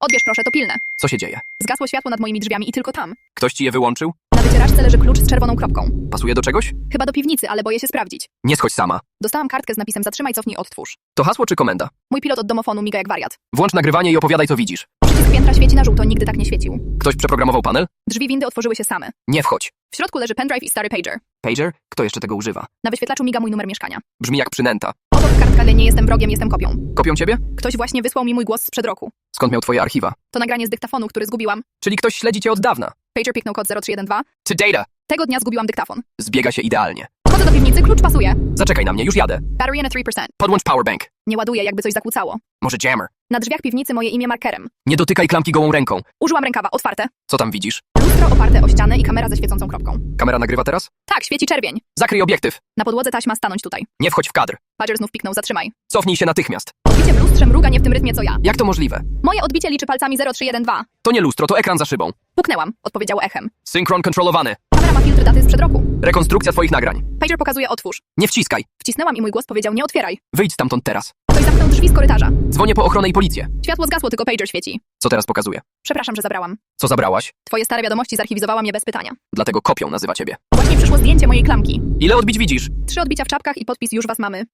Odbierz proszę, to pilne. Co się dzieje? Zgasło światło nad moimi drzwiami i tylko tam. Ktoś ci je wyłączył? Na wycieraczce leży klucz z czerwoną kropką. Pasuje do czegoś? Chyba do piwnicy, ale boję się sprawdzić. Nie schodź sama. Dostałam kartkę z napisem zatrzymaj, cofnij, odtwórz. To hasło czy komenda? Mój pilot od domofonu miga jak wariat. Włącz nagrywanie i opowiadaj co widzisz. Przycisk piętra świeci na żółto, nigdy tak nie świecił. Ktoś przeprogramował panel? Drzwi windy otworzyły się same. Nie wchodź. W środku leży pendrive i stary pager. Pager? Kto jeszcze tego używa? Na wyświetlaczu miga mój numer mieszkania. Brzmi jak przynęta. Kartka, ale nie jestem wrogiem, jestem kopią. Kopią ciebie? Ktoś właśnie wysłał mi mój głos sprzed roku. Skąd miał twoje archiwa? To nagranie z dyktafonu, który zgubiłam. Czyli ktoś śledzi cię od dawna. Pager piknął kod 0312. To data. Tego dnia zgubiłam dyktafon. Zbiega się idealnie. Do piwnicy, klucz pasuje. Zaczekaj na mnie, już jadę. Battery na 3%. Podłącz powerbank. Nie ładuję, jakby coś zakłócało. Może jammer. Na drzwiach piwnicy moje imię markerem. Nie dotykaj klamki gołą ręką. Użyłam rękawa, otwarte. Co tam widzisz? Lustro oparte o ścianę i kamera ze świecącą kropką. Kamera nagrywa teraz? Tak, świeci czerwień. Zakryj obiektyw. Na podłodze taśma stanąć tutaj. Nie wchodź w kadr. Pager znów piknął, zatrzymaj. Cofnij się natychmiast. Odbicie w lustrze mruga nie w tym rytmie co ja. Jak to możliwe? Moje odbicie liczy palcami 0312. To nie lustro, to ekran za szybą. Puknęłam, odpowiedziało echem. Synchron kontrolowany. Kamera ma filtr daty sprzed roku. Rekonstrukcja twoich nagrań. Pager pokazuje otwórz. Nie wciskaj. Wcisnęłam i mój głos powiedział nie otwieraj. Wyjdź stamtąd teraz. Ktoś zamknął drzwi z korytarza. Dzwonię po ochronę i policję. Światło zgasło, tylko pager świeci. Co teraz pokazuje? Przepraszam, że zabrałam. Co zabrałaś? Twoje stare wiadomości zarchiwizowała mnie bez pytania. Dlatego kopią nazywa ciebie. Właśnie przyszło zdjęcie mojej klamki. Ile odbić widzisz? Trzy odbicia w czapkach i podpis już was mamy.